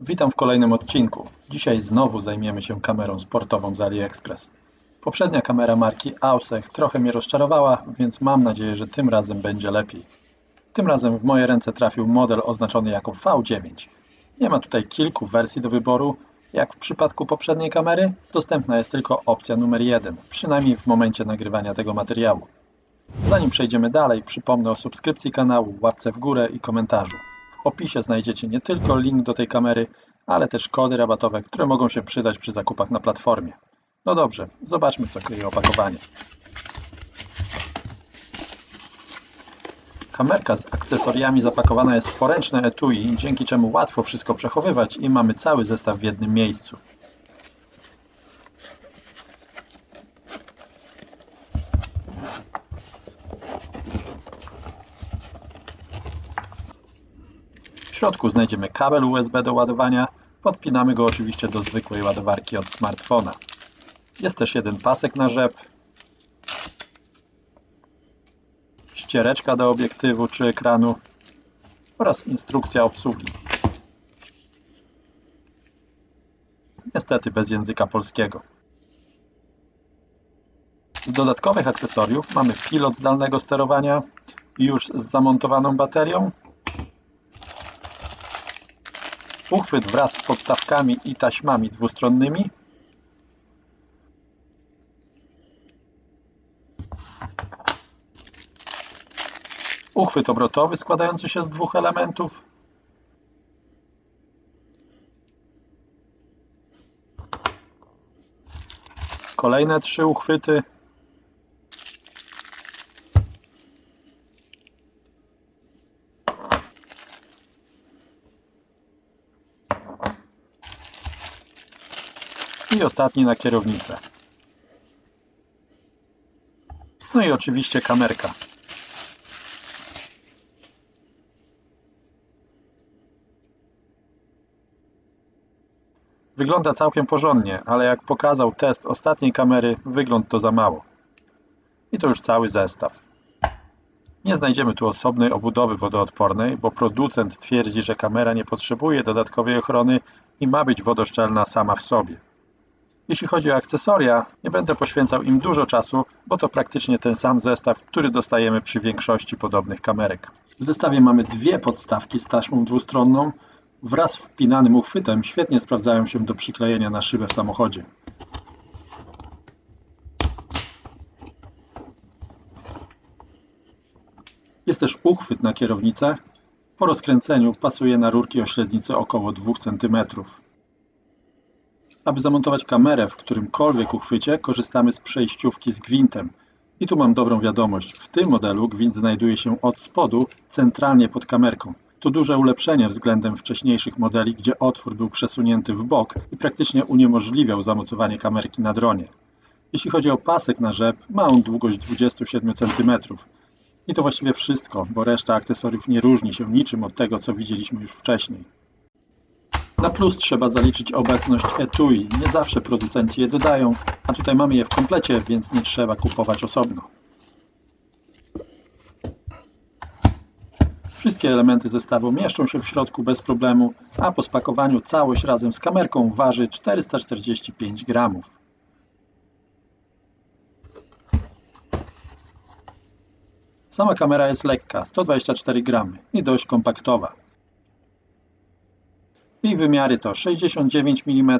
Witam w kolejnym odcinku. Dzisiaj znowu zajmiemy się kamerą sportową z AliExpress. Poprzednia kamera marki Ausech trochę mnie rozczarowała, więc mam nadzieję, że tym razem będzie lepiej. Tym razem w moje ręce trafił model oznaczony jako V9. Nie ma tutaj kilku wersji do wyboru. Jak w przypadku poprzedniej kamery, dostępna jest tylko opcja numer 1, przynajmniej w momencie nagrywania tego materiału. Zanim przejdziemy dalej, przypomnę o subskrypcji kanału, łapce w górę i komentarzu. Opisie znajdziecie nie tylko link do tej kamery, ale też kody rabatowe, które mogą się przydać przy zakupach na platformie. No dobrze, zobaczmy co kryje opakowanie. Kamerka z akcesoriami zapakowana jest w poręczne etui, dzięki czemu łatwo wszystko przechowywać i mamy cały zestaw w jednym miejscu. W środku znajdziemy kabel USB do ładowania. Podpinamy go oczywiście do zwykłej ładowarki od smartfona. Jest też jeden pasek na rzep, ściereczka do obiektywu czy ekranu oraz instrukcja obsługi. Niestety bez języka polskiego. Z dodatkowych akcesoriów mamy pilot zdalnego sterowania już z zamontowaną baterią, uchwyt wraz z podstawkami i taśmami dwustronnymi, uchwyt obrotowy składający się z dwóch elementów, kolejne trzy uchwyty, i ostatni na kierownicę. No i oczywiście kamerka. Wygląda całkiem porządnie, ale jak pokazał test ostatniej kamery, wygląd to za mało. I to już cały zestaw. Nie znajdziemy tu osobnej obudowy wodoodpornej, bo producent twierdzi, że kamera nie potrzebuje dodatkowej ochrony i ma być wodoszczelna sama w sobie. Jeśli chodzi o akcesoria, nie będę poświęcał im dużo czasu, bo to praktycznie ten sam zestaw, który dostajemy przy większości podobnych kamerek. W zestawie mamy dwie podstawki z taśmą dwustronną wraz z wpinanym uchwytem świetnie sprawdzają się do przyklejenia na szybę w samochodzie. Jest też uchwyt na kierownicę. Po rozkręceniu pasuje na rurki o średnicy około 2 cm. Aby zamontować kamerę w którymkolwiek uchwycie, korzystamy z przejściówki z gwintem. I tu mam dobrą wiadomość. W tym modelu gwint znajduje się od spodu, centralnie pod kamerką. To duże ulepszenie względem wcześniejszych modeli, gdzie otwór był przesunięty w bok i praktycznie uniemożliwiał zamocowanie kamerki na dronie. Jeśli chodzi o pasek na rzep, ma on długość 27 cm. I to właściwie wszystko, bo reszta akcesoriów nie różni się niczym od tego, co widzieliśmy już wcześniej. Na plus trzeba zaliczyć obecność etui. Nie zawsze producenci je dodają, a tutaj mamy je w komplecie, więc nie trzeba kupować osobno. Wszystkie elementy zestawu mieszczą się w środku bez problemu, a po spakowaniu całość razem z kamerką waży 445 gramów. Sama kamera jest lekka, 124 gramy i dość kompaktowa. Jej wymiary to 69 mm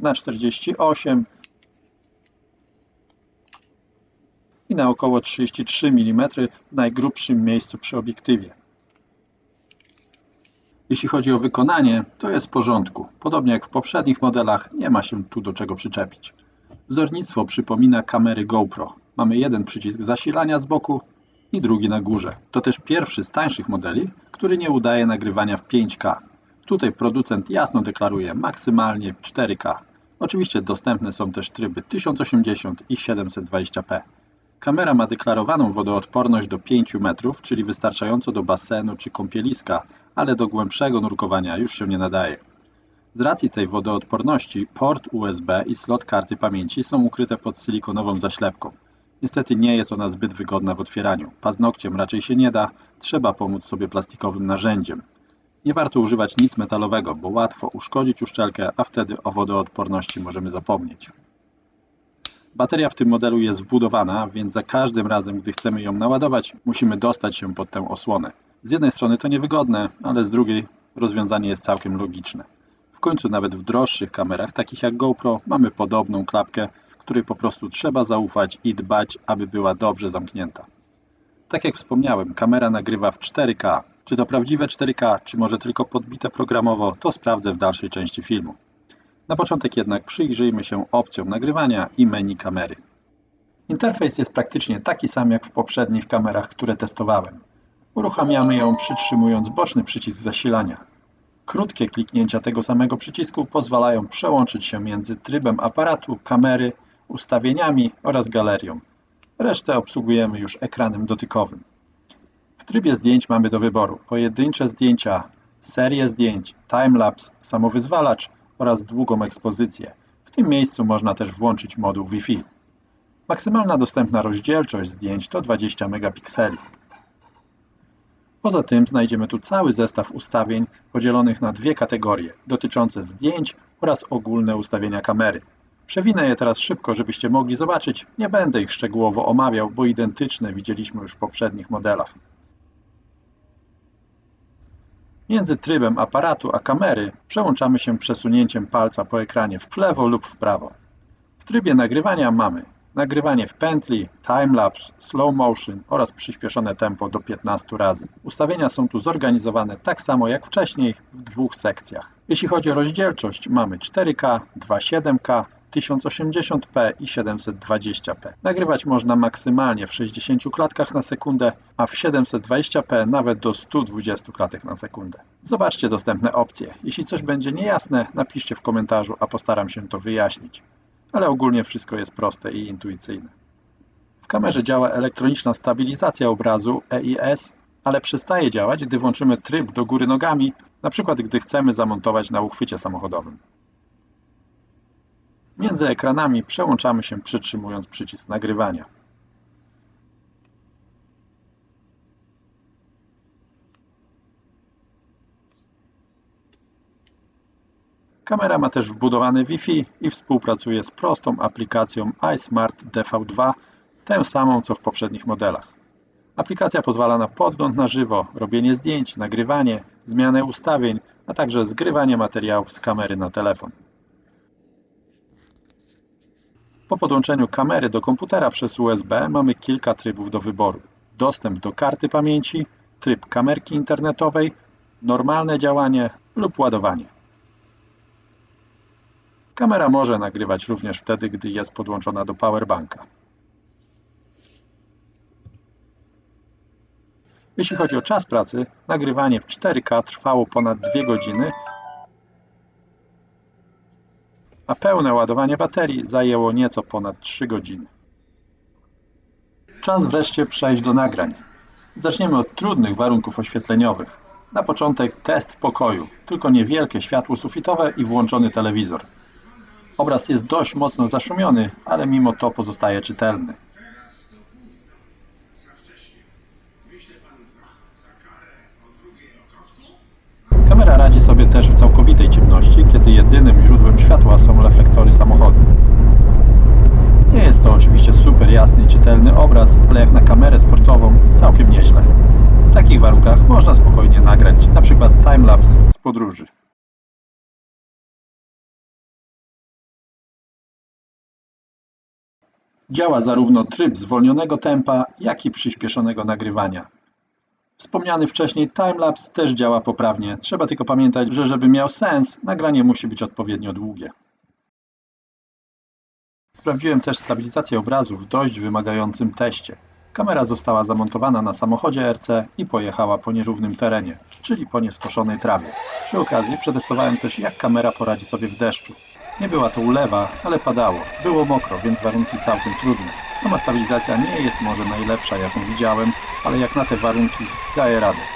na 48 i na około 33 mm w najgrubszym miejscu przy obiektywie. Jeśli chodzi o wykonanie, to jest w porządku. Podobnie jak w poprzednich modelach, nie ma się tu do czego przyczepić. Wzornictwo przypomina kamery GoPro. Mamy jeden przycisk zasilania z boku i drugi na górze. To też pierwszy z tańszych modeli, który nie udaje nagrywania w 5K. Tutaj producent jasno deklaruje maksymalnie 4K. Oczywiście dostępne są też tryby 1080 i 720p. Kamera ma deklarowaną wodoodporność do 5 metrów, czyli wystarczająco do basenu czy kąpieliska, ale do głębszego nurkowania już się nie nadaje. Z racji tej wodoodporności port USB i slot karty pamięci są ukryte pod silikonową zaślepką. Niestety nie jest ona zbyt wygodna w otwieraniu. Paznokciem raczej się nie da, trzeba pomóc sobie plastikowym narzędziem. Nie warto używać nic metalowego, bo łatwo uszkodzić uszczelkę, a wtedy o wodoodporności możemy zapomnieć. Bateria w tym modelu jest wbudowana, więc za każdym razem, gdy chcemy ją naładować, musimy dostać się pod tę osłonę. Z jednej strony to niewygodne, ale z drugiej rozwiązanie jest całkiem logiczne. W końcu nawet w droższych kamerach, takich jak GoPro, mamy podobną klapkę, której po prostu trzeba zaufać i dbać, aby była dobrze zamknięta. Tak jak wspomniałem, kamera nagrywa w 4K. Czy to prawdziwe 4K, czy może tylko podbite programowo, to sprawdzę w dalszej części filmu. Na początek jednak przyjrzyjmy się opcjom nagrywania i menu kamery. Interfejs jest praktycznie taki sam jak w poprzednich kamerach, które testowałem. Uruchamiamy ją przytrzymując boczny przycisk zasilania. Krótkie kliknięcia tego samego przycisku pozwalają przełączyć się między trybem aparatu, kamery, ustawieniami oraz galerią. Resztę obsługujemy już ekranem dotykowym. W trybie zdjęć mamy do wyboru pojedyncze zdjęcia, serię zdjęć, timelapse, samowyzwalacz oraz długą ekspozycję. W tym miejscu można też włączyć moduł Wi-Fi. Maksymalna dostępna rozdzielczość zdjęć to 20 megapikseli. Poza tym znajdziemy tu cały zestaw ustawień podzielonych na dwie kategorie dotyczące zdjęć oraz ogólne ustawienia kamery. Przewinę je teraz szybko, żebyście mogli zobaczyć. Nie będę ich szczegółowo omawiał, bo identyczne widzieliśmy już w poprzednich modelach. Między trybem aparatu a kamery przełączamy się przesunięciem palca po ekranie w lewo lub w prawo. W trybie nagrywania mamy nagrywanie w pętli, timelapse, slow motion oraz przyspieszone tempo do 15 razy. Ustawienia są tu zorganizowane tak samo jak wcześniej w dwóch sekcjach. Jeśli chodzi o rozdzielczość mamy 4K, 2.7K, 1080p i 720p. Nagrywać można maksymalnie w 60 klatkach na sekundę, a w 720p nawet do 120 klatek na sekundę. Zobaczcie dostępne opcje. Jeśli coś będzie niejasne, napiszcie w komentarzu, a postaram się to wyjaśnić. Ale ogólnie wszystko jest proste i intuicyjne. W kamerze działa elektroniczna stabilizacja obrazu EIS, ale przestaje działać, gdy włączymy tryb do góry nogami, np. gdy chcemy zamontować na uchwycie samochodowym. Między ekranami przełączamy się przytrzymując przycisk nagrywania. Kamera ma też wbudowany Wi-Fi i współpracuje z prostą aplikacją iSmart DV2, tę samą co w poprzednich modelach. Aplikacja pozwala na podgląd na żywo, robienie zdjęć, nagrywanie, zmianę ustawień, a także zgrywanie materiałów z kamery na telefon. Po podłączeniu kamery do komputera przez USB mamy kilka trybów do wyboru. Dostęp do karty pamięci, tryb kamerki internetowej, normalne działanie lub ładowanie. Kamera może nagrywać również wtedy, gdy jest podłączona do powerbanka. Jeśli chodzi o czas pracy, nagrywanie w 4K trwało ponad 2 godziny, a pełne ładowanie baterii zajęło nieco ponad 3 godziny. Czas wreszcie przejść do nagrań. Zaczniemy od trudnych warunków oświetleniowych. Na początek test pokoju, tylko niewielkie światło sufitowe i włączony telewizor. Obraz jest dość mocno zaszumiony, ale mimo to pozostaje czytelny. Kamera radzi całkowitej ciemności, kiedy jedynym źródłem światła są reflektory samochodu. Nie jest to oczywiście super jasny i czytelny obraz, ale jak na kamerę sportową całkiem nieźle. W takich warunkach można spokojnie nagrać np. timelapse z podróży. Działa zarówno tryb zwolnionego tempa, jak i przyspieszonego nagrywania. Wspomniany wcześniej timelapse też działa poprawnie. Trzeba tylko pamiętać, że żeby miał sens, nagranie musi być odpowiednio długie. Sprawdziłem też stabilizację obrazu w dość wymagającym teście. Kamera została zamontowana na samochodzie RC i pojechała po nierównym terenie, czyli po nieskoszonej trawie. Przy okazji przetestowałem też jak kamera poradzi sobie w deszczu. Nie była to ulewa, ale padało. Było mokro, więc warunki całkiem trudne. Sama stabilizacja nie jest może najlepsza, jaką widziałem, ale jak na te warunki daje radę.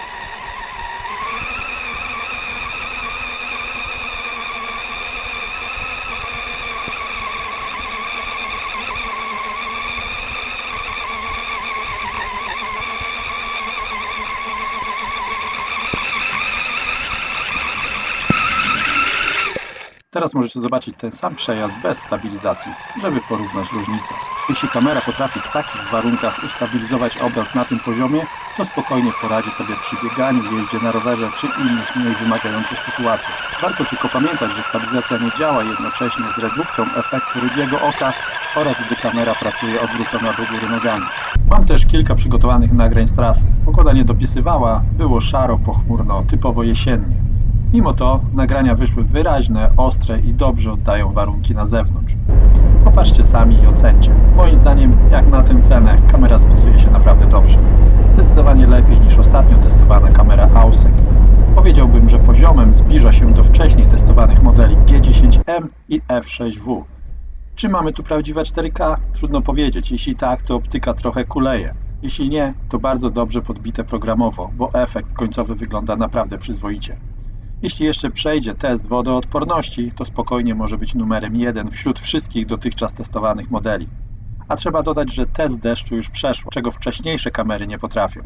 Teraz możecie zobaczyć ten sam przejazd bez stabilizacji, żeby porównać różnice. Jeśli kamera potrafi w takich warunkach ustabilizować obraz na tym poziomie, to spokojnie poradzi sobie przy bieganiu, jeździe na rowerze czy innych mniej wymagających sytuacjach. Warto tylko pamiętać, że stabilizacja nie działa jednocześnie z redukcją efektu rybiego oka oraz gdy kamera pracuje odwrócona do góry nogami. Mam też kilka przygotowanych nagrań z trasy. Pogoda nie dopisywała, było szaro, pochmurno, typowo jesiennie. Mimo to nagrania wyszły wyraźne, ostre i dobrze oddają warunki na zewnątrz. Popatrzcie sami i ocencie. Moim zdaniem, jak na tę cenę, kamera spisuje się naprawdę dobrze. Zdecydowanie lepiej niż ostatnio testowana kamera AUSEC. Powiedziałbym, że poziomem zbliża się do wcześniej testowanych modeli G10M i F6W. Czy mamy tu prawdziwe 4K? Trudno powiedzieć. Jeśli tak, to optyka trochę kuleje. Jeśli nie, to bardzo dobrze podbite programowo, bo efekt końcowy wygląda naprawdę przyzwoicie. Jeśli jeszcze przejdzie test wodoodporności, to spokojnie może być numerem jeden wśród wszystkich dotychczas testowanych modeli. A trzeba dodać, że test deszczu już przeszło, czego wcześniejsze kamery nie potrafią.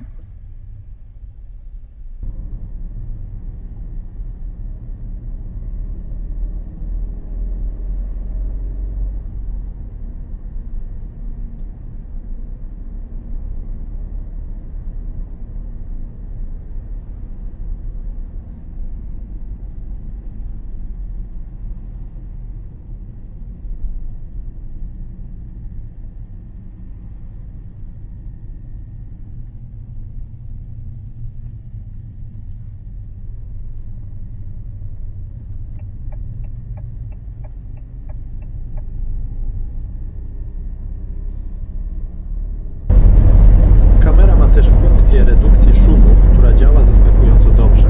Kamera ma też funkcję redukcji szumu, która działa zaskakująco dobrze.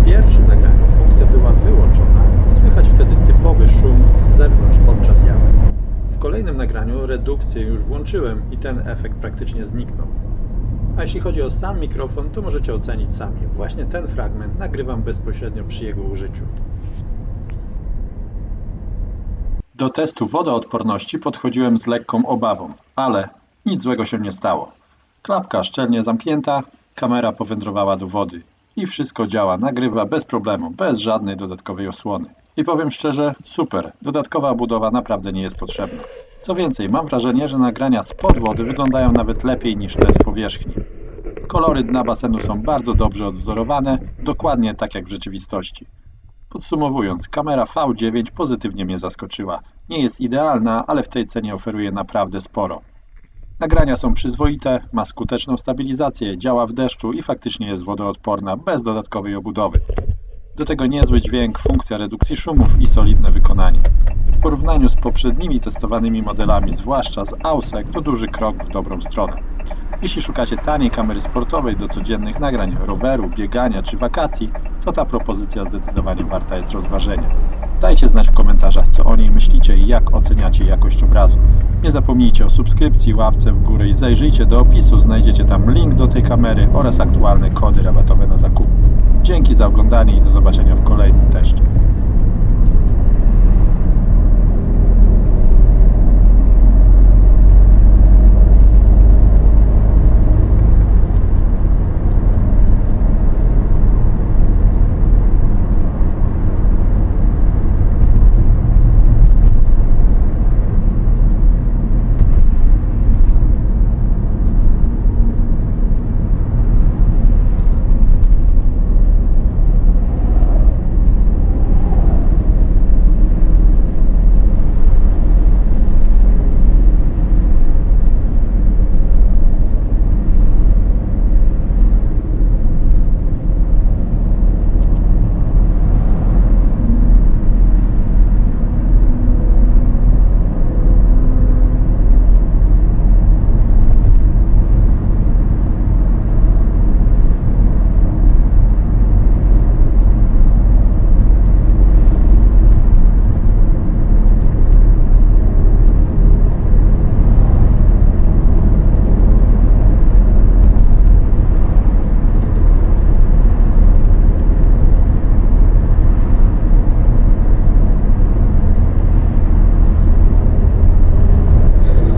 W pierwszym nagraniu funkcja była wyłączona i słychać wtedy typowy szum z zewnątrz podczas jazdy. W kolejnym nagraniu redukcję już włączyłem i ten efekt praktycznie zniknął. A jeśli chodzi o sam mikrofon, to możecie ocenić sami. Właśnie ten fragment nagrywam bezpośrednio przy jego użyciu. Do testu wodoodporności podchodziłem z lekką obawą, ale nic złego się nie stało. Klapka szczelnie zamknięta, kamera powędrowała do wody i wszystko działa, nagrywa bez problemu, bez żadnej dodatkowej osłony. I powiem szczerze, super, dodatkowa budowa naprawdę nie jest potrzebna. Co więcej, mam wrażenie, że nagrania spod wody wyglądają nawet lepiej niż te z powierzchni. Kolory dna basenu są bardzo dobrze odwzorowane, dokładnie tak jak w rzeczywistości. Podsumowując, kamera V9 pozytywnie mnie zaskoczyła. Nie jest idealna, ale w tej cenie oferuje naprawdę sporo. Nagrania są przyzwoite, ma skuteczną stabilizację, działa w deszczu i faktycznie jest wodoodporna bez dodatkowej obudowy. Do tego niezły dźwięk, funkcja redukcji szumów i solidne wykonanie. W porównaniu z poprzednimi testowanymi modelami, zwłaszcza z AUSEC, to duży krok w dobrą stronę. Jeśli szukacie taniej kamery sportowej do codziennych nagrań, roweru, biegania czy wakacji, to ta propozycja zdecydowanie warta jest rozważenia. Dajcie znać w komentarzach, co o niej myślicie i jak oceniacie jakość obrazu. Nie zapomnijcie o subskrypcji, łapce w górę i zajrzyjcie do opisu, znajdziecie tam link do tej kamery oraz aktualne kody rabatowe na zakup. Za oglądanie i do zobaczenia w kolejnym teście.